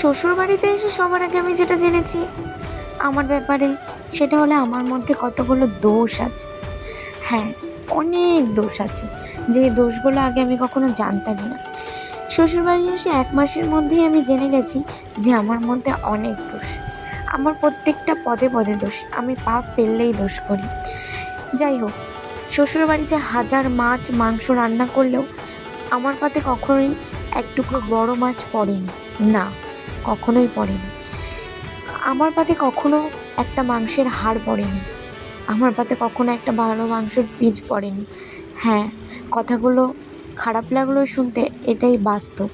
শ্বশুর বাড়িতে এসে সবার আগে আমি যেটা জেনেছি আমার ব্যাপারে, সেটা হলে আমার মধ্যে কতগুলো দোষ আছে। হ্যাঁ অনেক দোষ আছে, যে দোষগুলো আগে আমি কখনো জানতামই না। শ্বশুরবাড়ি এসে এক মাসের মধ্যেই আমি জেনে গেছি যে আমার মধ্যে অনেক দোষ। আমার প্রত্যেকটা পদে পদে দোষ, আমি পা ফেললেই দোষ করি। যাই হোক, শ্বশুরবাড়িতে হাজার মাছ মাংস রান্না করলেও আমার পাতে কখনোই এক টুকরো বড় মাছ পড়েনি, না। কখনোই পড়েনি। আমার পাতে কখনো একটা মাংসের হাড় পড়েনি। আমার পাতে কখনো একটা ভালো মাংসের পিচ পড়েনি। হ্যাঁ কথাগুলো খারাপ লাগল শুনতে এটাই বাস্তব।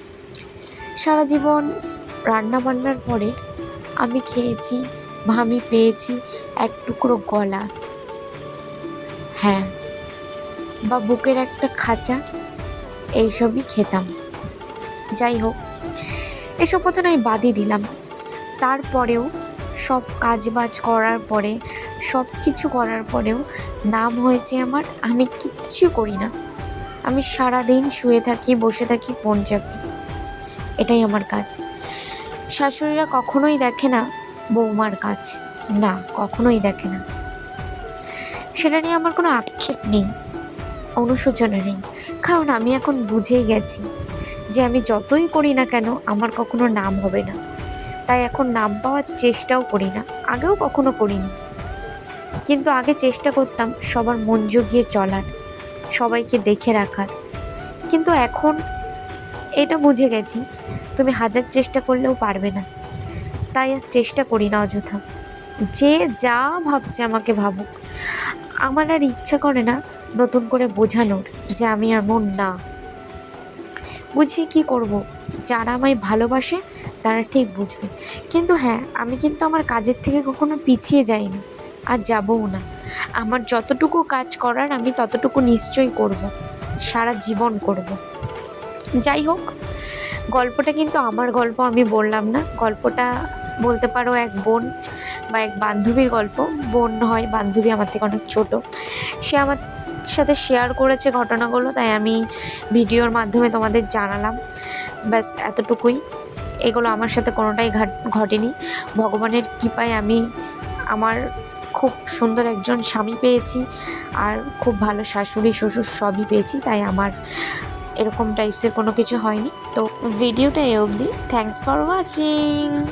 সারা জীবন রান্না বান্নার পরে আমি খেয়েছি আমি পেয়েছি এক টুকরো গলা। হ্যাঁ বা বুকের একটা খাঁচা, এইসবই খেতাম। যাই হোক এসব কথা আমি বাদই দিলাম। তারপরেও সব কাজ বাজ করার পরে, সব কিছু করার পরেও নাম হয়েছে আমার, আমি কিচ্ছু করি না। আমি সারা দিন শুয়ে থাকি, বসে থাকি, ফোন চাপি। এটাই আমার কাজ। শাশুড়িরা কখনোই দেখে না বৌমার কাজ। না, কখনোই দেখে না। সেটা নিয়ে আমার কোনো আক্ষেপ নেই, অনুশোচনা নেই। কারণ আমি এখন বুঝেই গেছি। যে আমি যতই করি না কেন, আমার কখনো নাম হবে না। তাই এখন নাম পাওয়ার চেষ্টাও করি না, আগেও কখনো করিনি। কিন্তু আগে চেষ্টা করতাম সবার মন জুগিয়ে চলার, সবাইকে দেখে রাখার। কিন্তু এখন এটা বুঝে গেছি, তুমি হাজার চেষ্টা করলেও পারবে না। তাই আর চেষ্টা করি না অযথা। যে যা ভাবছে আমাকে ভাবুক। আমার আর ইচ্ছা করে না নতুন করে বোঝানোর যে আমি এমন না। বুঝিয়ে কি করব। যারা আমায় ভালোবাসে, তারা ঠিক বুঝবে। কিন্তু হ্যাঁ আমি কিন্তু আমার কাজের থেকে কখনো পিছিয়ে যাইনি, আর যাবও না। আমার যতটুকু কাজ করার, আমি ততটুকু নিশ্চয়ই করব, সারা জীবন করব। যাই হোক, গল্পটা কিন্তু আমার গল্প, আমি বললাম না। গল্পটা বলতে পারো এক বোন বা এক বান্ধবীর গল্প। বোন হয়, বান্ধবী আমার থেকে অনেক ছোটো। সে আমার সাথে শেয়ার করেছে ঘটনাগুলো, তাই আমি ভিডিওর মাধ্যমে তোমাদের জানালাম। ব্যাস, এতটুকুই। এগুলো আমার সাথে কোনোটাই ঘাট- ঘটেনি। ভগবানের কৃপায় আমি আমার খুব সুন্দর একজন স্বামী পেয়েছি, আর খুব ভালো শাশুড়ি, শ্বশুর সবই পেয়েছি, তাই আমার এরকম টাইপসের কোনো কিছু হয়নি। তো ভিডিওটা এ অবধি। Thanks for watching